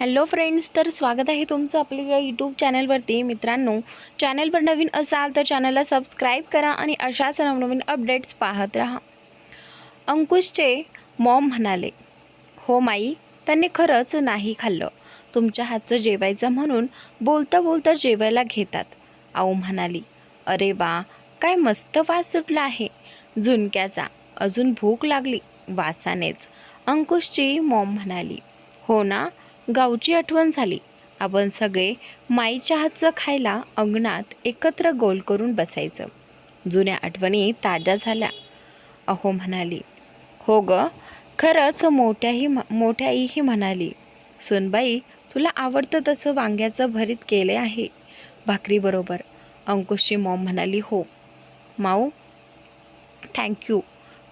Hello friends तर स्वागत आहे तुमचं आपल्या या यूट्यूब चॅनलवरती. मित्रांनो चॅनलवर नवीन असाल तर चॅनलला सबस्क्राईब करा आणि अशाच नवनवीन अपडेट्स पाहत राहा. अंकुशचे मॉम म्हणाले हो माई त्यांनी खरंच नाही खाल्लं. तुमच्या हातचं जेवायचं म्हणून बोलता बोलता जेवायला घेतात. आऊ म्हणाली अरे वा काय मस्त वास सुटला आहे. झुणक्याचा अजून भूक लागली वासानेच. अंकुशची मॉम म्हणाली हो ना गावची आठवण झाली. आपण सगळे माईच्या हातचं खायला अंगणात एकत्र गोल करून बसायचं. जुन्या आठवणी ताज्या झाल्या. अहो म्हणाली हो ग खरंच मोठ्याही मोठ्याईही म्हणाली सुनबाई तुला आवडतं तसं वांग्याचं भरीत केले आहे. भाकरीबरोबर अंकुशची मॉम म्हणाली हो. माऊ थँक्यू.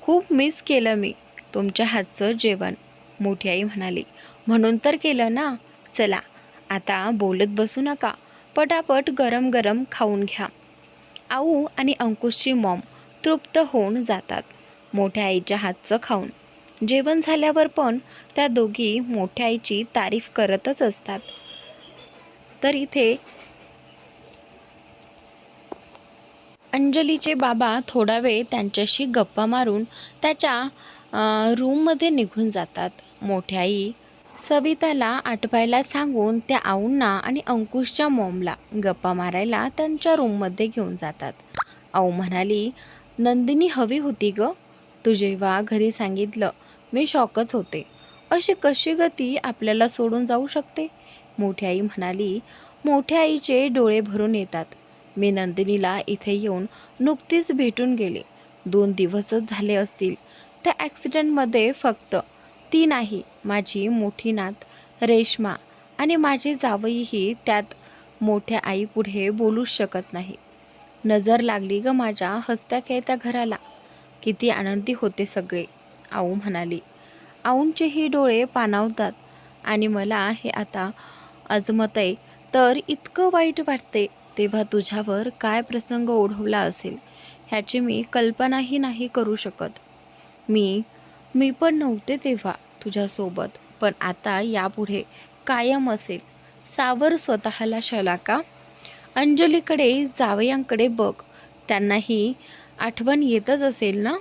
खूप मिस केलं मी. तुमच्या हातचं जेवण. मोठी आई म्हणाली म्हणून तर केलं ना. चला आता बोलत बसू नका. पटापट गरम गरम खाऊन घ्या. आऊ आणि अंकुशची मॉम तृप्त होऊन जातात मोठ्या आईच्या हातचं खाऊन. जेवण झाल्यावर पण त्या दोघी मोठ्या आईची तारीफ करतच असतात. तर इथे अंजलीचे बाबा थोडा वेळ त्यांच्याशी गप्पा मारून त्याच्या रूममध्ये निघून जातात. मोठ्या आई सविताला आठवायला सांगून त्या आऊंना आणि अंकुशच्या मॉमला गप्पा मारायला त्यांच्या रूममध्ये घेऊन जातात. आऊ म्हणाली नंदिनी हवी होती ग. तू जेव्हा घरी सांगितलं मी शॉकच होते. अशी कशी गती आपल्याला सोडून जाऊ शकते? मोठी आई म्हणाली मोठ्या आईचे डोळे भरून येतात. मी नंदिनीला इथे येऊन नुकतीच भेटून गेले. दोन दिवसच झाले असतील. त्या ॲक्सिडेंटमध्ये फक्त ती नाही. माझी मोठी नात रेश्मा आणि माझे जावईही त्यात मोठ्या आईपुढे बोलूच शकत नाही. नजर लागली ग माझ्या हसत्या खेळत्या घराला. किती आनंदी होते सगळे आऊ म्हणाली. आऊंचेही डोळे पाणावतात आणि मला हे आता अजमत आहे तर इतकं वाईट वाटते तेव्हा तुझ्यावर काय प्रसंग ओढवला असेल ह्याची मी कल्पनाही नाही करू शकत. मी मी पण नव्हते तेव्हा तुझ्यासोबत पण आता यापुढे कायम असेल. सावर स्वतःला शलाका. अंजलीकडे जावयांकडे बघ. त्यांनाही आठवण येतच असेल ना?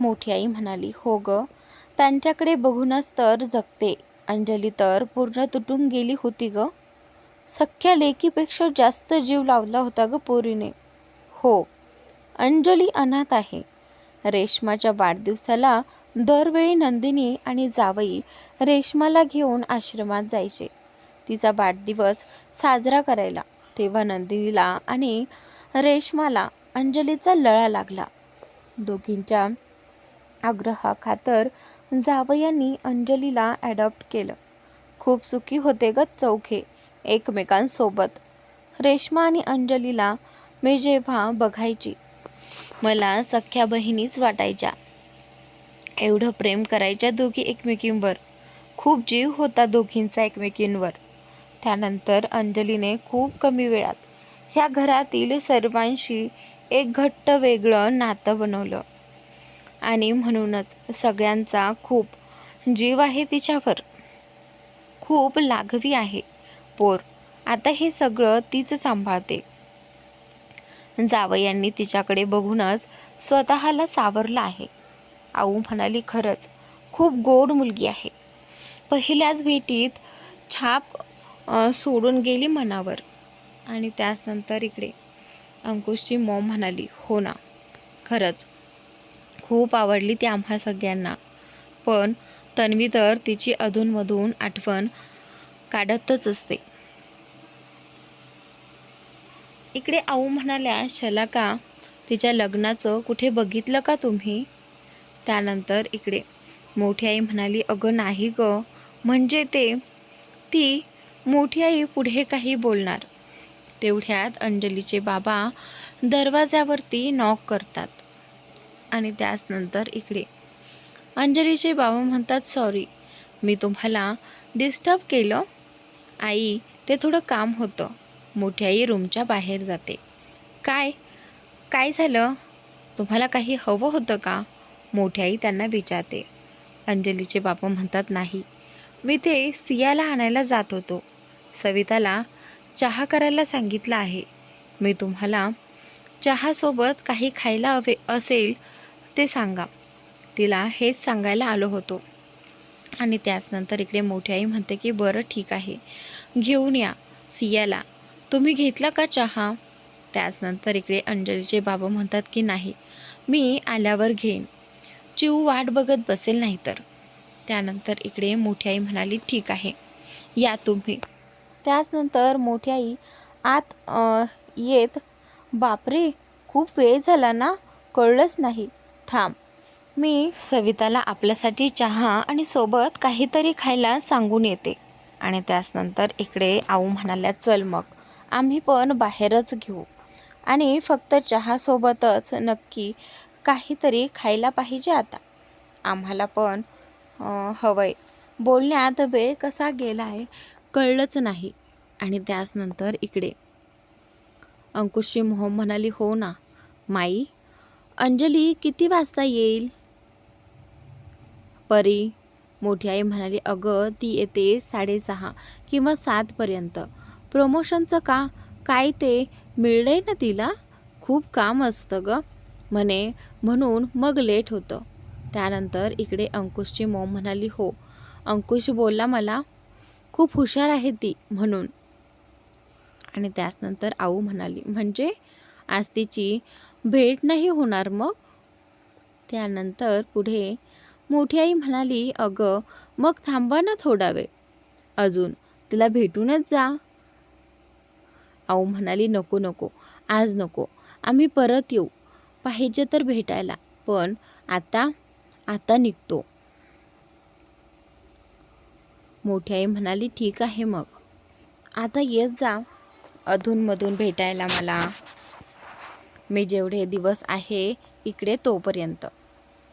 मोठी आई म्हणाली हो ग. त्यांच्याकडे बघूनच तर जगते. अंजली तर पूर्ण तुटून गेली होती ग. सख्या लेकीपेक्षा जास्त जीव लावला होता ग पोरीने. हो. अंजली अनाथ आहे. रेशमाच्या वाढदिवसाला दरवेळी नंदिनी आणि जावई रेशमाला घेऊन आश्रमात जायचे. तिचा वाढदिवस साजरा करायला तेव्हा नंदिनीला आणि रेशमाला अंजलीचा लळा लागला. दोघींच्या आग्रहाखातर जावयांनी अंजलीला ॲडॉप्ट केलं. खूप सुखी होते ग चौघे एकमेकांसोबत. रेश्मा आणि अंजलीला मी जेव्हा बघायची मला सख्या बहिणीच वाटायच्या. एवढं प्रेम करायच्या दोघी एकमेकींवर. खूप जीव होता दोघींचा एकमेकींवर. त्यानंतर अंजलीने खूप कमी वेळात ह्या घरातील सर्वांशी एक घट्ट वेगळं नातं बनवलं. आणि म्हणूनच सगळ्यांचा खूप जीव आहे तिच्यावर. खूप लाघवी आहे. पोर आता हे सगळं तीच सांभाळते. जावयांनी तिच्याकडे बघूनच स्वतःला सावरलं आहे. आऊ म्हणाली खरंच खूप गोड मुलगी आहे. पहिल्याच भेटीत छाप सोडून गेली मनावर. आणि त्याचनंतर इकडे. अंकुशची मॉम म्हणाली हो ना खरंच. खूप आवडली ती आम्हा सगळ्यांना. पण तन्वी तर तिची अधूनमधून आठवण काढतच असते. इकडे आऊ म्हणाल्या शलाका तिच्या लग्नाचं कुठे बघितलं का तुम्ही? त्यानंतर इकडे मोठी आई म्हणाली अगं नाही ग म्हणजे ते ती मोठी आई पुढे काही बोलणार. तेवढ्यात अंजलीचे बाबा दरवाजावरती नॉक करतात. आणि त्याचनंतर इकडे अंजलीचे बाबा म्हणतात सॉरी मी तुम्हाला डिस्टर्ब केलं. आई ते थोडं काम होतं. मोठी आई रूमच्या बाहेर जाते. काय? काय झालं? तुम्हाला काही हवं होतं का? मोठी आई त्यांना विचारते. अंजलीचे बापा म्हणतात नाही. मी ते सियाला आणायला जात होतो. सविताला चहा करायला सांगितलं आहे. मी तुम्हाला चहासोबत काही खायला हवे असेल ते सांगा. तिला हेच सांगायला आलो होतो. आणि त्याचनंतर इकडे मोठी आई म्हणते की बरं ठीक आहे. घेऊन या सियाला. तुम्ही घेतला का चहा? त्याचनंतर इकडे अंजलीचे बाबा म्हणतात की नाही मी आल्यावर घेईन. चिऊ वाट बघत बसेल नाही तर. त्यानंतर इकडे मोठी आई म्हणाली ठीक आहे या तुम्ही. त्याचनंतर मोठी आई आत येत बापरे खूप वेळ झाला ना कळलंच नाही. थांब मी सविताला आपल्यासाठी चहा आणि सोबत काहीतरी खायला सांगून येते. आणि त्याचनंतर इकडे आऊ म्हणाल्या चल मग. आम्ही पण बाहेरच घेऊ. आणि फक्त चहासोबतच नक्की काहीतरी खायला पाहिजे आता. आम्हाला पण हवंय. बोलण्यात वेळ कसा गेला आहे कळलंच नाही. आणि त्याचनंतर इकडे. अंकुशची मोहम म्हणाली हो ना माई. अंजली किती वाजता येईल? परी मोठी आई म्हणाली अगं ती येते साडेसहा किंवा सातपर्यंत प्रमोशनचं का? काय ते? मिळणे ना तिला? खूप काम असतं ग. म्हणे म्हणून मग लेट होतं. त्यानंतर इकडे अंकुशची मोम म्हणाली हो. अंकुश बोलला मला खूप हुशार आहे ती म्हणून. आणि त्याचनंतर आऊ म्हणाली म्हणजे आज तिची भेट नाही होणार मग? त्यानंतर पुढे मोठी आई म्हणाली अगं मग थांबा ना थोडा वेळ. अजून तिला भेटूनच जा. आऊ म्हणाली नको नको आज नको आम्ही परत येऊ पाहिजे तर भेटायला पण आता आता निघतो. मोठी आई म्हणाली ठीक आहे मग आता येत जा अधूनमधून भेटायला मला. मी जेवढे दिवस आहे इकडे तोपर्यंत.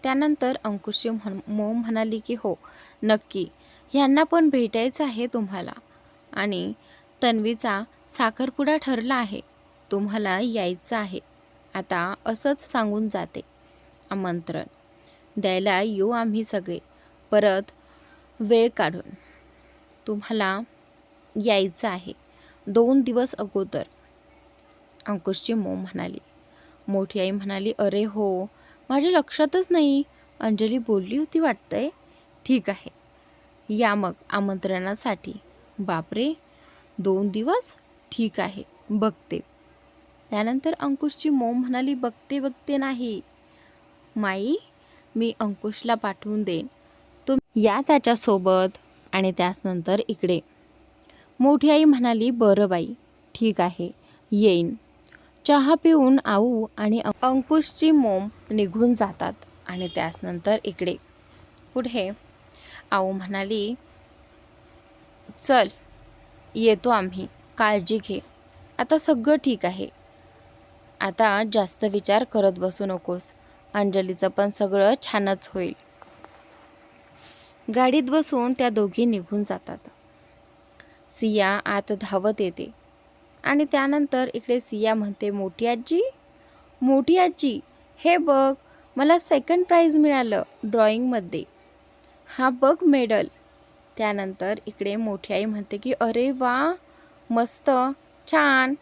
त्यानंतर अंकुशी म्हण मोम म्हणाली की हो नक्की ह्यांना पण भेटायचं आहे तुम्हाला. आणि तन्वीचा साखरपुडा ठरला आहे. तुम्हाला यायचं आहे. आता असंच सांगून जाते. आमंत्रण. द्यायला येऊ आम्ही सगळे. परत वेळ काढून. तुम्हाला यायचं आहे. दोन दिवस अगोदर. अंकुशची मोम म्हणाली. मोठी आई म्हणाली अरे हो माझ्या लक्षातच नाही. अंजली बोलली होती वाटतंय. ठीक आहे. या मग आमंत्रणासाठी. बापरे! दोन दिवस? ठीक आहे बघते. त्यानंतर अंकुशची मोम म्हणाली बघते बघते नाही. माई मी अंकुशला पाठवून देईन. तुम या त्याच्यासोबत आणि त्याचनंतर इकडे. मोठी आई म्हणाली बरं बाई ठीक आहे येईन. चहा पिऊन आऊ आणि अंकुशची मोम निघून जातात आणि त्याचनंतर इकडे. पुढे आऊ म्हणाली चल येतो आम्ही. काळजी घे. आता सगळं ठीक आहे. आता जास्त विचार करत बसू नकोस. अंजलीचं पण सगळं छानच होईल. गाडीत बसून त्या दोघी निघून जातात. सिया आत धावत येते. आणि त्यानंतर इकडे सिया म्हणते मोठी आजी? मोठी आजी? हे बघ मला सेकंड प्राईज मिळालं ड्रॉइंगमध्ये हा बघ मेडल त्यानंतर इकडे मोठी आई म्हणते की अरे वा! मस्त छान.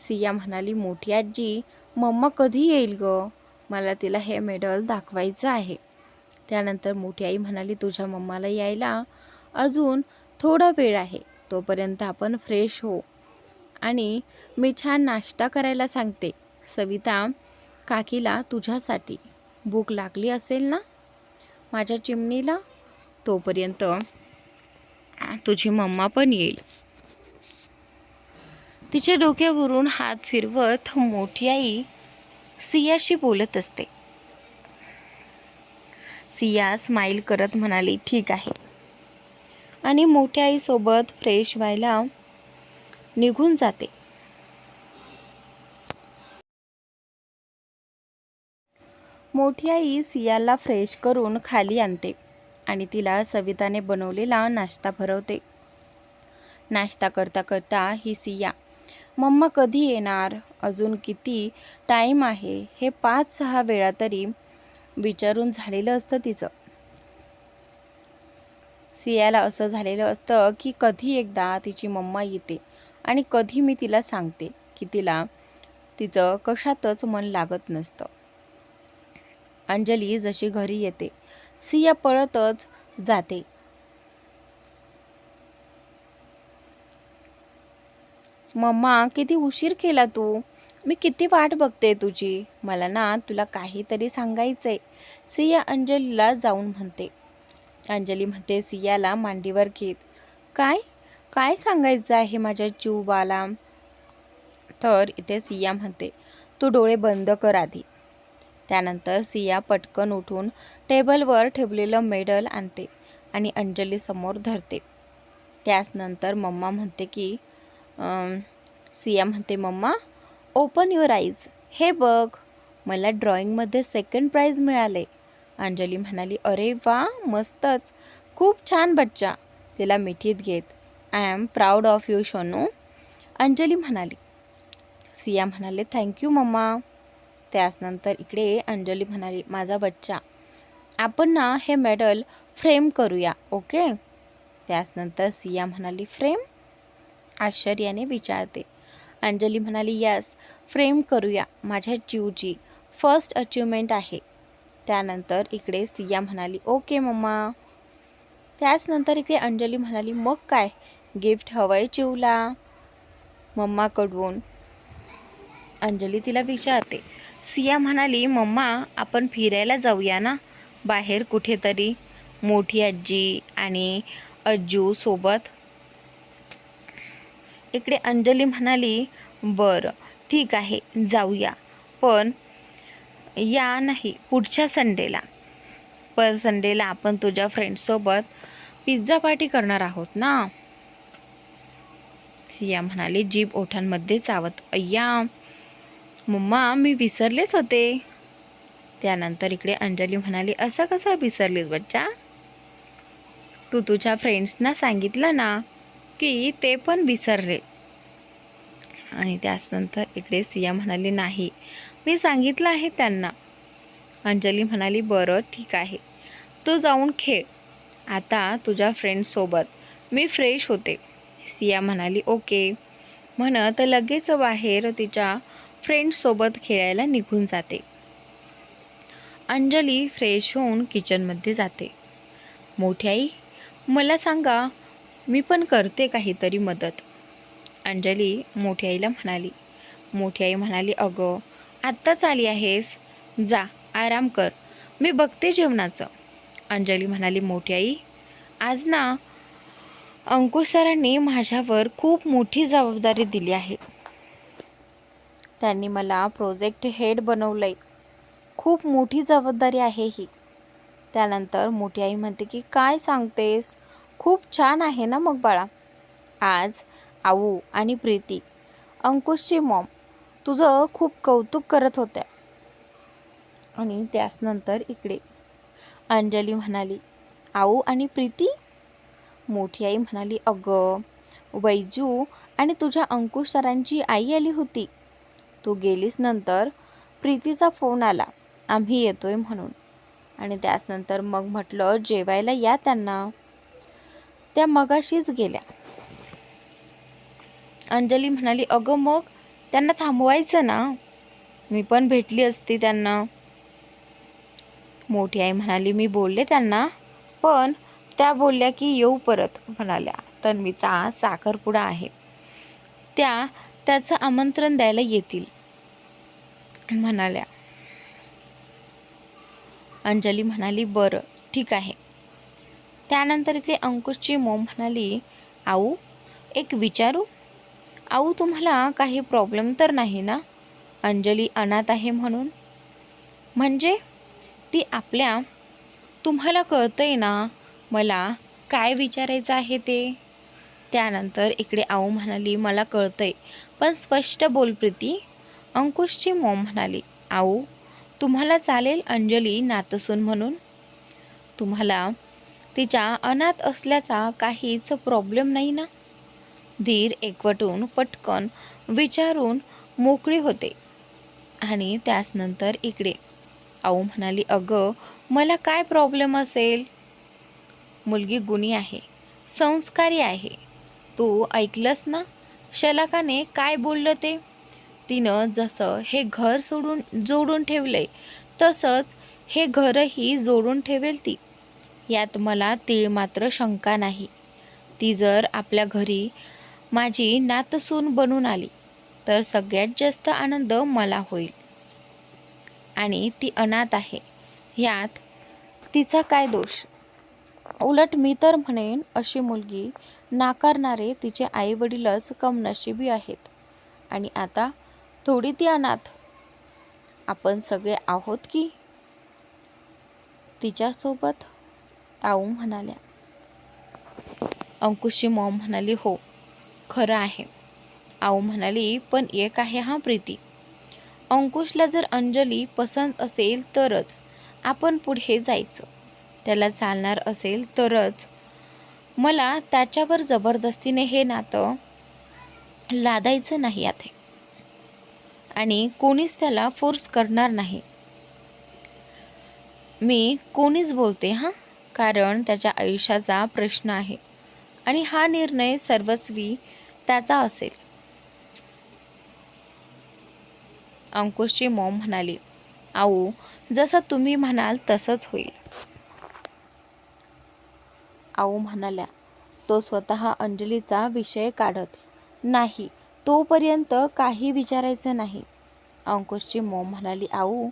सिया म्हणाली मोठी आजी मम्मा कधी येईल ग? मला तिला हे मेडल दाखवायचं आहे. त्यानंतर मोठी आई म्हणाली तुझ्या मम्माला यायला अजून थोडा वेळ आहे तोपर्यंत आपण फ्रेश हो. आणि मी छान नाश्ता करायला सांगते. सविता काकीला तुझ्यासाठी भूक लागली असेल ना? माझ्या चिमणीला? तोपर्यंत तुझी मम्मा पण येईल. तिच्या डोक्यावरून हात फिरवत मोठी आई सियाशी बोलत असते. सिया स्माईल करत म्हणाली ठीक आहे. आणि मोठ्या आईसोबत फ्रेश व्हायला निघून जाते. मोठी आई सियाला फ्रेश करून खाली आणते आणि तिला सविताने बनवलेला नाश्ता भरवते. नाश्ता करता करता ही सिया मम्मा कधी येणार? अजून किती टाईम आहे? हे पाच सहा वेळा तरी विचारून झालेलं असतं तिचं. सियाला असं झालेलं असतं की कधी एकदा तिची मम्मा येते आणि कधी मी तिला सांगते की तिला तिचं कशातच मन लागत नसतं. अंजली जशी घरी येते सिया पळतच जाते. मम्मा किती उशीर केला तू? मी किती वाट बघते तुझी. मला ना तुला काहीतरी सांगायचंय. सिया अंजलीला जाऊन म्हणते. अंजली म्हणते सियाला मांडीवर घेत. काय? काय सांगायचं आहे माझ्या जीवबाला? तर इथे सिया म्हणते तू डोळे बंद कर आधी. त्यानंतर सिया पटकन उठून टेबलवर ठेवलेलं मेडल आणते आणि अंजलीसमोर धरते. त्याचनंतर मम्मा म्हणते की सिया म्हणते मम्मा ओपन युअर आईज हे बघ मला ड्रॉइंगमध्ये सेकंड प्राईज मिळाले. अंजली म्हणाली अरे वा मस्तच. खूप छान बच्चा. तिला मिठीत घेत. I am proud of you Shonu. Anjali म्हणाली. सिया म्हणाले थँक्यू मम्मा. त्याचनंतर इकडे अंजली म्हणाली माझा बच्चा आपण ना हे मेडल फ्रेम करूया ओके त्याचनंतर सिया म्हणाली फ्रेम आश्चर्याने विचारते. अंजली म्हणाली यस फ्रेम करूया. माझ्या जीवची फर्स्ट अचिव्हमेंट आहे. त्यानंतर इकडे सिया म्हणाली ओके मम्मा. त्याचनंतर इकडे अंजली म्हणाली मग काय? गिफ्ट हवंय चिवला. मम्माकडून अंजली तिला विचारते. सिया म्हणाली मम्मा आपण फिरायला जाऊया ना? बाहेर कुठेतरी? मोठी आजी आणि अज्जू सोबत? इकडे अंजली म्हणाली बरं ठीक आहे जाऊया. पण या नाही पुढच्या संडेला. पर संडेला आपण तुझ्या फ्रेंड्ससोबत पिझ्झा पार्टी करणार आहोत ना? सिया म्हणाली जीभ ओठांमध्ये चावत अय्या. मम्मा मी विसरलेच होते. त्यानंतर इकडे अंजली म्हणाली असं कसं विसरलीस बच्चा? तू तुझ्या फ्रेंड्सना सांगितलं ना की ते पण विसरले. आणि त्याचनंतर इकडे सिया म्हणाली नाही मी सांगितलं आहे त्यांना. अंजली म्हणाली बरं ठीक आहे. तू जाऊन खेळ. आता तुझ्या फ्रेंडसोबत मी फ्रेश होते. सिया म्हणाली ओके. म्हणत लगेच बाहेर तिच्या फ्रेंड्ससोबत खेळायला निघून जाते. अंजली फ्रेश होऊन किचनमध्ये जाते. मोठी आई मला सांगा मी पण करते काहीतरी मदत. अंजली मोठी आईला म्हणाली. मोठी आई म्हणाली अगं आत्ताच आली आहेस. जा आराम कर. मी बघते जेवणाचं. अंजली म्हणाली मोठी आई आज ना अंकुश सरांनी माझ्यावर खूप मोठी जबाबदारी दिली आहे. त्यांनी मला प्रोजेक्ट हेड बनवलं आहे खूप मोठी जबाबदारी आहे ही. त्यानंतर मोठी आई म्हणते की काय सांगतेस? खूप छान आहे ना मग बाळा? आज आऊ आणि प्रीती अंकुशची मॉम तुझं खूप कौतुक करत होत्या. आणि त्याचनंतर इकडे अंजली म्हणाली आऊ आणि प्रीती? मोठी आई म्हणाली अगं वैजू आणि तुझ्या अंकुश सरांची आई आली होती. तू गेलीस नंतर प्रीतीचा फोन आला आम्ही येतोय म्हणून. आणि त्याचनंतर मग म्हटलं जेवायला या त्यांना. त्या मगाशीच गेल्या. अंजली म्हणाली अगं मग त्यांना थांबवायचं ना? मी पण भेटली असती त्यांना. मोठी आई म्हणाली मी बोलले त्यांना पण त्या बोलल्या की येऊ परत म्हणाल्या. तन्वीचा साखरपुडा आहे. त्या त्याचं आमंत्रण द्यायला येतील म्हणाल्या. अंजली म्हणाली बरं ठीक आहे. त्यानंतर इकडे अंकुशची मोम म्हणाली आऊ एक विचारू? आऊ तुम्हाला काही प्रॉब्लेम तर नाही ना? अंजली अनाथ आहे म्हणून. म्हणजे? ती आपल्या? तुम्हाला कळतंय ना मला काय विचारायचं आहे ते? त्यानंतर इकडे आऊ म्हणाली मला कळतंय पण स्पष्ट बोल प्रीती. अंकुशची मॉम म्हणाली आऊ तुम्हाला चालेल अंजली नातसून म्हणून? तुम्हाला तिच्या अनाथ असल्याचा काहीच प्रॉब्लेम नाही ना? धीर एकवटून पटकन विचारून मोकळी होते. आणि त्याचनंतर इकडे. आऊ म्हणाली अगं मला काय प्रॉब्लेम असेल? मुलगी गुणी आहे. संस्कारी आहे. तू ऐकलंस ना? शलाकाने काय बोललं ते? तिनं जसं हे घर सोडून जोडून ठेवलंय तसंच हे घरही जोडून ठेवेल ती. यात मला तीळ मात्र शंका नाही. ती जर आपल्या घरी माझी नातसून बनून आली तर सगळ्यात जास्त आनंद मला होईल. आणि ती अनाथ आहे. यात तिचा काय दोष? उलट मी तर म्हणेन अशी मुलगी नाकारणारे तिचे आईवडीलच कमनशिबी आहेत. आणि आता थोडी ती अनाथ. आपण सगळे आहोत की? तिच्यासोबत ताऊ म्हणाल्या. अंकुशची मॉम म्हणाली हो खरं आहे. आऊ म्हणाली पण एक आहे हा प्रीती. अंकुशला जर अंजली पसंत असेल तरच आपण पुढे जायचं. त्याला चालणार असेल तरच. मला त्याच्यावर जबरदस्तीने हे नातं लादायचं नाही आहे आणि कोणीच त्याला फोर्स करणार नाही. मी कोणीच बोलते हां? कारण त्याच्या आयुष्याचा प्रश्न आहे. आणि हा निर्णय सर्वस्वी त्याचा असेल. अंकुशची मॉम म्हणाली आऊ जसं तुम्ही म्हणाल तसंच होईल. आऊ म्हणाल्या तो स्वतः अंजलीचा विषय काढत नाही तोपर्यंत काही विचारायचं नाही. अंकुशची मॉम म्हणाली आऊ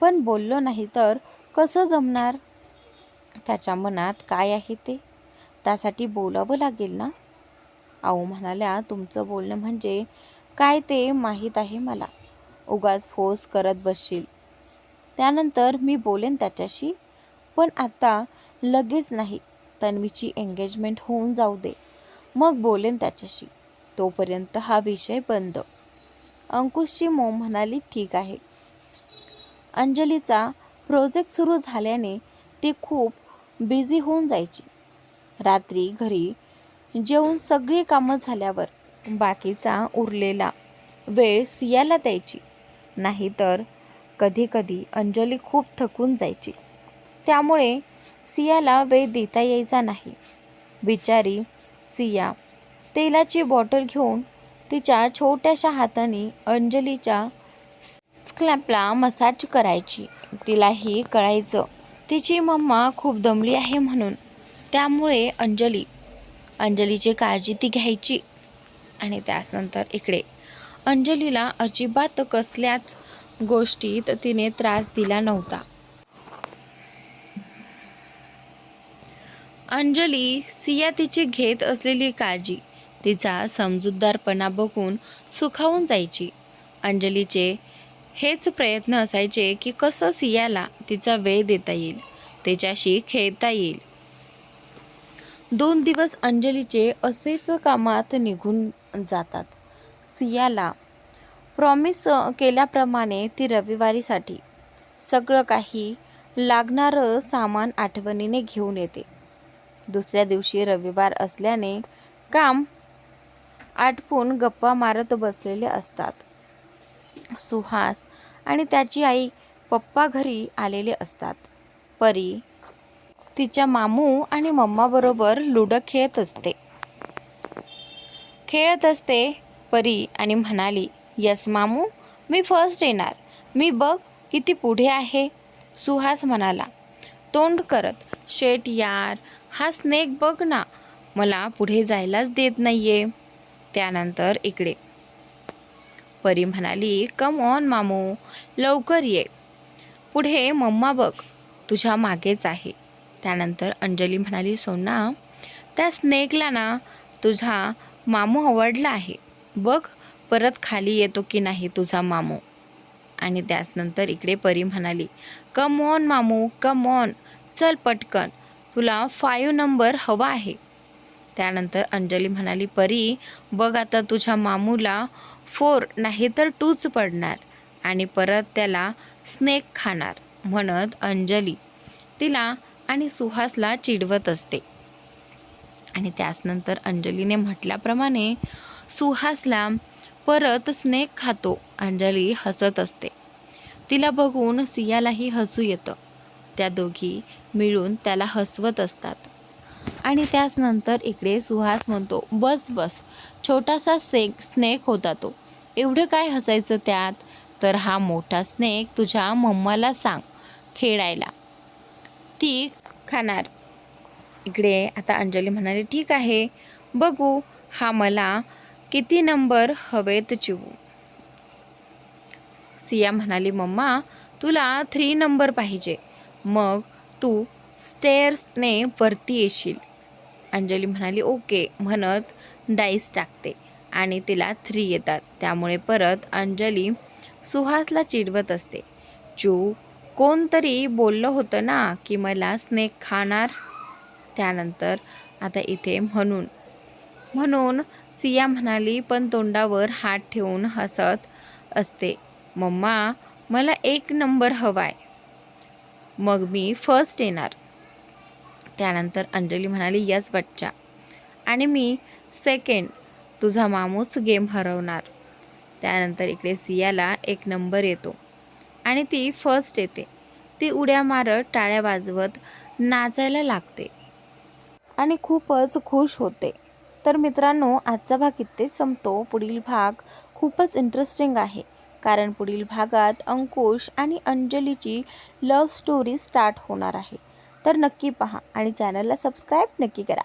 पण बोललो नाही तर कसं जमणार? त्याच्या मनात काय आहे ते? त्यासाठी बोलावं लागेल ना? आऊ म्हणाल्या तुमचं बोलणं म्हणजे काय ते माहीत आहे मला. उगाच फोर्स करत बसशील. त्यानंतर मी बोलेन त्याच्याशी पण आता लगेच नाही. तन्वीची एंगेजमेंट होऊन जाऊ दे. मग बोलेन त्याच्याशी. तोपर्यंत हा विषय बंद. अंकुशची मोम म्हणाली ठीक आहे. अंजलीचा प्रोजेक्ट सुरू झाल्याने ती खूप बिझी होऊन जायची. रात्री घरी जेवून सगळी कामं झाल्यावर बाकीचा उरलेला वेळ सियाला द्यायची. नाहीतर कधीकधी अंजली खूप थकून जायची. त्यामुळे सियाला वेळ देता यायचा नाही. बिचारी सिया तेलाची बॉटल घेऊन तिच्या छोट्याशा हाताने अंजलीच्या स्क्लॅपला मसाज करायची. तिलाही कळायचं तिची मम्मा खूप दमली आहे म्हणून. त्यामुळे अंजली अंजलीची काळजी ती घ्यायची आणि त्यानंतर इकडे. अंजलीला अजिबात कसल्याच गोष्टीत तिने त्रास दिला नव्हता. अंजली सिया तिची घेत असलेली काळजी तिचा समजूतदारपणा बघून सुखावून जायची. अंजलीचे हेच प्रयत्न असायचे की कसं सियाला तिचा वेळ देता येईल तिच्याशी खेळता येईल. दोन दिवस अंजलीचे असेच कामात निघून जातात. सियाला प्रॉमिस केल्याप्रमाणे ती रविवारीसाठी सगळं काही लागणारं सामान आठवणीने घेऊन येते. दुसऱ्या दिवशी रविवार असल्याने काम आटपून गप्पा मारत बसलेले असतात. सुहास आणि त्याची आई पप्पा घरी आलेले असतात. परी तिच्या मामू आणि मम्माबरोबर लुडो खेळत असते. खेळत असते परी आणि म्हणाली यस मामू मी फर्स्ट येणार. मी बघ किती पुढे आहे. सुहास म्हणाला तोंड करत शेट यार हा स्नेक बघ ना मला पुढे जायलाच देत नाहीये. त्यानंतर इकडे परी म्हणाली कम ऑन मामू लवकर ये. पुढे मम्मा बघ तुझ्या मागेच आहे. त्यानंतर अंजली म्हणाली सोना त्या स्नेकला ना तुझा मामू आवडला आहे. बघ परत खाली येतो की नाही तुझा मामू. आणि त्याचनंतर इकडे परी म्हणाली कम ऑन मामू कम ऑन चल पटकन. तुला फाईव्ह नंबर हवा आहे. त्यानंतर अंजली म्हणाली परी बघ आता तुझ्या मामूला फोर नाही तर टूच पडणार आणि परत त्याला स्नेक खाणार म्हणत अंजली तिला आणि सुहासला चिडवत असते. आणि त्याचनंतर अंजलीने म्हटल्याप्रमाणे सुहासला परत स्नेक खातो अंजली हसत असते. तिला बघून सियालाही हसू येतं. त्या दोघी मिळून त्याला हसवत असतात. आणि त्याच नंतर इकडे सुहास म्हणतो बस बस. छोटासा सेक स्नेक होता तो. एवढं काय हसायचं त्यात? तर हा मोठा स्नेक तुझ्या मम्माला सांग खेळायला. ती खाणार. इकडे आता अंजली म्हणाली ठीक आहे बघू. हा मला किती नंबर हवेत चिवू सिया म्हणाली मम्मा तुला थ्री नंबर पाहिजे. मग तू स्टेअर्सने वरती येशील. अंजली म्हणाली ओके म्हणत डाईस टाकते आणि तिला थ्री येतात. त्यामुळे परत अंजली सुहासला चिडवत असते. चू कोणतरी बोललं होतं ना की मला स्नेक खाणार? त्यानंतर आता इथे म्हणून म्हणून सिया म्हणाली पण तोंडावर हात ठेवून हसत असते. मम्मा मला एक नंबर हवाय. मग मी फर्स्ट येणार. त्यानंतर अंजली म्हणाली यस बच्चा. आणि मी सेकंड तुझा मामूच गेम हरवणार. त्यानंतर इकडे सियाला एक नंबर येतो आणि ती फर्स्ट येते. ती उड्या मारत टाळ्या वाजवत नाचायला लागते आणि खूपच खुश होते. तर मित्रांनो आजचा भाग इथेच संपतो. पुढील भाग खूपच इंटरेस्टिंग आहे. कारण पुढील भागात अंकुश आणि अंजलीची लव्ह स्टोरी स्टार्ट होणार आहे. तर नक्की पहा आणि चॅनलला सबस्क्राईब नक्की करा.